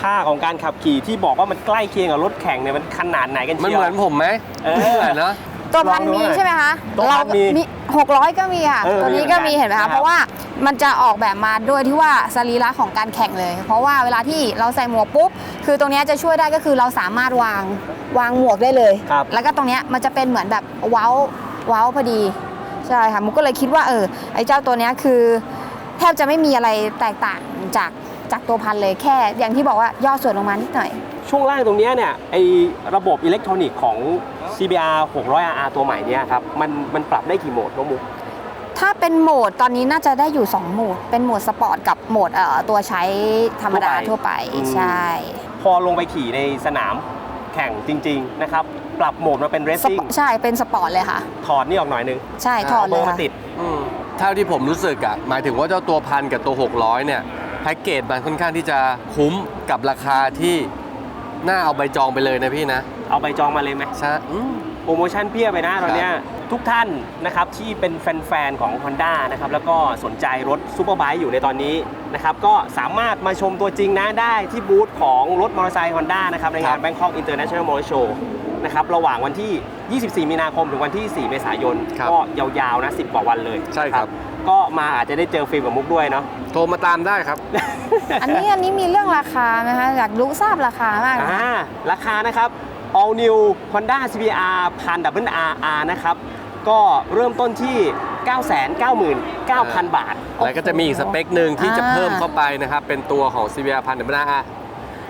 [SPEAKER 1] ท่าของการขับขี่ที่บอกว่ามันใกล้เคียงกับรถแข่งเนี่ยมันขนาดไหนกัน
[SPEAKER 2] มัน
[SPEAKER 1] เชียว
[SPEAKER 2] เหมือนผมไหม
[SPEAKER 1] เออ
[SPEAKER 2] ไม่เหมือนเนอะ
[SPEAKER 4] ตัวพัน
[SPEAKER 1] ลองดู
[SPEAKER 4] มี
[SPEAKER 1] หน่อย
[SPEAKER 4] ใช่ไหมคะ
[SPEAKER 1] ตัวพันมี
[SPEAKER 4] มีหกร้อยก็มีค่ะ
[SPEAKER 1] เออ
[SPEAKER 4] ตัวนี้ก็มี
[SPEAKER 1] มีเหมือนกัน
[SPEAKER 4] เห็นไหม
[SPEAKER 1] นะครั
[SPEAKER 4] คะ
[SPEAKER 1] บ
[SPEAKER 4] เพราะว่ามันจะออกแบบมาด้วยที่ว่าสรีระของการแข่งเลย เพราะว่าเวลาที่เราใส่หมวกปุ๊บคือตรงเนี้ยจะช่วยได้ก็คือเราสามารถวางวางหมวกได้เลย
[SPEAKER 1] ครับ
[SPEAKER 4] แล้วก็ตรงเนี้ยมันจะเป็นเหมือนแบบเว้าเว้าพอดีใช่ค่ะมุกก็เลยคิดว่าเออไอ้เจ้าตัวเนี้ยคือ แทบจะไม่มีอะไรแตกต่างจาก จากตัวพันเลยแค่ อย่างที่บอกว่าย่อส่วนลงมานิดหน่อย
[SPEAKER 1] ช่วงล่างตรงเนี้ยเนี่ยไอระบบอิเล็กทรอนิกส์ของ CBR 600RR ตัวใหม่เนี่ยครับมันมันปรับได้กี่โหมดน้องมุก
[SPEAKER 4] ถ้าเป็นโหมดตอนนี้น่าจะได้อยู่ 2 โหมด เป็นโหมดสปอร์ตกับโหมดเอ่อตัวใช้ธรรมดา
[SPEAKER 1] ทั่
[SPEAKER 4] ทั่
[SPEAKER 1] ว
[SPEAKER 4] ว
[SPEAKER 1] ไป
[SPEAKER 4] ไป
[SPEAKER 1] อืม
[SPEAKER 4] ใช่
[SPEAKER 1] พอลงไปขี่ในสนามแข่งจริง ๆ นะครับ ปรับโหมดมาเป็น
[SPEAKER 4] ส
[SPEAKER 1] racing
[SPEAKER 4] ปอร์ตใช่เป็นสปอร์ตเลยค่ะ
[SPEAKER 1] ถอดนี่ออกหน่อยนึง
[SPEAKER 4] ใช่ถอดเล
[SPEAKER 1] เบอยร์มา
[SPEAKER 4] ค่ะ
[SPEAKER 1] ติด
[SPEAKER 2] อืม เท่าที่ผมรู้สึกอะหมายถึงว่าเจ้าตัวพันกับตัว 600 เนี่ย แพ็กเกจมันค่อนข้างที่จะคุ้มกับราคาที่น่าเอาใบจองไปเลยนะพี่นะ
[SPEAKER 1] เอาใบจองมาเลยไหม
[SPEAKER 2] ใช่อืม
[SPEAKER 1] โปรโมชั่นเพียบไปนะตอนเนี้ยทุกท่านนะครับที่เป็นแฟนๆของ Honda นะครับแล้วก็สนใจรถซูเปอร์ไบค์อยู่ในตอนนี้นะครับก็สามารถมาชมตัวจริงนะได้ที่บูธของรถมอเตอร์ไซค์ Honda นะครับในงาน Bangkok International Motor Show นะครับระหว่างวันที่ 24 มีนาคมถึงวันที่ 4 เมษายน
[SPEAKER 2] ครับ
[SPEAKER 1] ก็ยาวๆนะ 10 กว่าวันเลย
[SPEAKER 2] ใช่ครับ
[SPEAKER 1] ก็มาอาจจะได้เจอฟิล์มกับมุกด้วยเนาะ
[SPEAKER 2] โทรมาตามได้ครับ
[SPEAKER 4] อันนี้อันนี้มีเรื่องราคาไหมคะอยากรู้ทราบราคามากเลย
[SPEAKER 1] อ่าราคานะครับ All New Honda CBR พันดับเบิล RR นะครับ ก็เริ่มต้นที่ 999,000 บาท
[SPEAKER 2] แล้วก็จะมีอีกสเปคหนึ่งที่จะ
[SPEAKER 4] อ่า
[SPEAKER 2] เพิ่มเข้าไปนะครับ เป็นตัวของ CBR พันธมิตร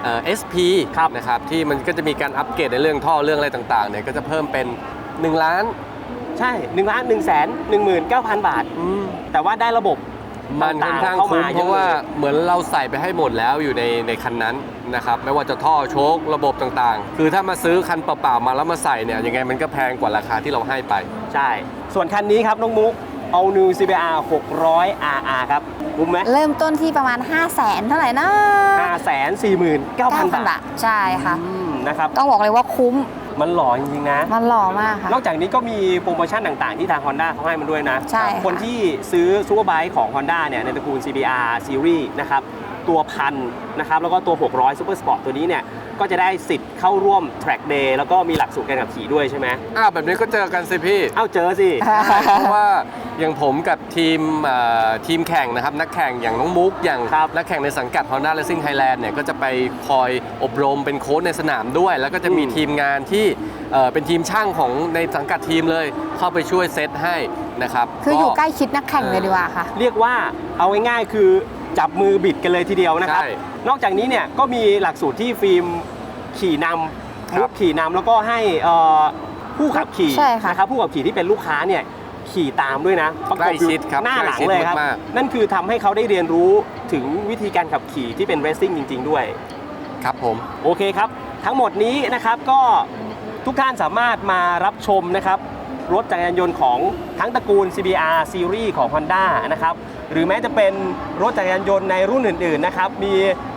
[SPEAKER 2] เอ่อ SP
[SPEAKER 1] ครับ
[SPEAKER 2] นะครับที่มันก็จะมีการอัปเกรดในเรื่องท่อเรื่องอะไรต่างๆเนี่ยก็จะเพิ่มเป็น1ล้าน
[SPEAKER 1] ใช่1ล้าน1แสน19,000บาทแต่ว่าได้ระบบ
[SPEAKER 2] มันค่อนข้าง
[SPEAKER 1] เข้า
[SPEAKER 2] คุ้
[SPEAKER 1] มามเยอะ
[SPEAKER 2] เพราะว่าเหมือนเราใส่ไปให้หมดแล้วอยู่ในในคันนั้นนะครับไม่ว่าจะท่อโชคระบบต่างๆ คือถ้ามาซื้อคันเปล่าๆมาแล้วมาใส่เนี่ยยังไงมันก็แพงกว่าราคาที่เราให้ไป
[SPEAKER 1] ใช่ ส่วนคันนี้ครับน้องมุก All New CBR 600 RR ครับคุ้มไหม
[SPEAKER 4] เริ่มต้นที่ประมาณ 5 0 0แสนเท่าไหร่นะ
[SPEAKER 1] 549,000 บาท
[SPEAKER 4] บาท ใช่ค่ะ
[SPEAKER 1] อืมนะครับ
[SPEAKER 4] ต้องบอกเลยว่าคุ้ม
[SPEAKER 1] มันหล่อจริงๆนะ
[SPEAKER 4] มันหล่อมากค่ะ
[SPEAKER 1] นอกจากนี้ก็มีโปรโมชั่นต่างๆ ที่ทาง Honda เขาให้มันด้วยนะ
[SPEAKER 4] ใช่ค่ะ
[SPEAKER 1] คนที่ซื้อซูเปอร์ไบค์ของ Honda เนี่ยในตระกูล CBR Series นะครับ ตัวพันนะครับ แล้วก็ตัว 600 Super Sport ตัวนี้เนี่ย ก็จะได้สิทธิ์เข้าร่วม Track Day แล้วก็มีหลักสูตรการขับขี่ด้วยใช่ไหม
[SPEAKER 2] อ้าวแบบนี้ก็เจอกันสิพี่
[SPEAKER 1] เอ้าเจอสิ
[SPEAKER 2] เพราะว่าอย่างผมกับทีมเอ่อทีมแข่งนะครับ นักแข่งอย่างน้องมุก อย่าง
[SPEAKER 1] ครับ
[SPEAKER 2] นักแข่งในสังกัด Honda Racing Thailand เนี่ยก็จะไปคอยอบรมเป็นโค้ชในสนามด้วย แล้วก็จะมี
[SPEAKER 1] อืม
[SPEAKER 2] ทีมงานที่เอ่อเป็นทีมช่างของในสังกัดทีมเลย เข้าไปช่วยเซตให้นะครับ
[SPEAKER 4] คืออยู่
[SPEAKER 2] ก็
[SPEAKER 4] ใกล้ชิดนักแข่งเลยดีกว่าค่ะ
[SPEAKER 1] เรียกว่าเอาง่ายๆคือจับมือบิดกันเลยทีเดียวนะครับ
[SPEAKER 2] ใช่
[SPEAKER 1] นอกจากนี้เนี่ยก็มีหลักสูตรที่ฟิล์มขี่นำ
[SPEAKER 2] ครับ
[SPEAKER 1] มุกขี่นำแล้วก็ให้เอ่อผู้ขับขี่
[SPEAKER 4] ใช่ค่ะ
[SPEAKER 1] นะครับผู้ขับขี่ที่เป็นลูกค้าเนี่ยขี่ตามด้วยนะประกบอยู่
[SPEAKER 2] ใกล้ชิดครับ
[SPEAKER 1] หน้าหลัง
[SPEAKER 2] ใกล้ชิด
[SPEAKER 1] เลยครับ
[SPEAKER 2] มาก
[SPEAKER 1] นั่นคือทำให้เขาได้เรียนรู้ถึงวิธีการขับขี่ที่เป็นเรซซิ่งจริง ๆ ด้วย
[SPEAKER 2] ครับผม
[SPEAKER 1] โอเคครับ ทั้งหมดนี้นะครับก็ทุกท่านสามารถมารับชมนะครับ รถจักรยานยนต์ของทั้งตระกูล CBR Series ของ Honda นะครับ หรือแม้จะเป็นรถจักรยานยนต์ในรุ่นอื่น ๆ นะครับ มีเอ่อ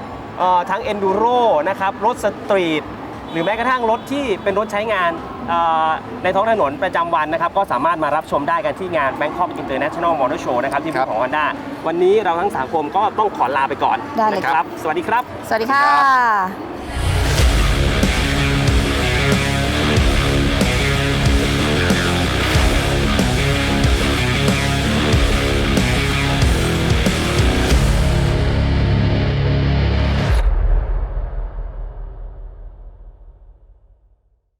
[SPEAKER 1] ทั้ง Enduro นะครับรถสตรีทหรือแม้กระทั่งรถที่เป็นรถใช้งานเอ่อในท้องถนนประจำวันนะครับ ก็สามารถมารับชมได้กันที่งาน Bangkok International Motor Show นะครับ ที่บูธของ Honda วันนี้เราทั้งสามคนก็ต้องขอลาไปก่อน
[SPEAKER 4] ได้เลย
[SPEAKER 1] นะครับ สวัสดีครับ
[SPEAKER 4] สวัสดีค่ะ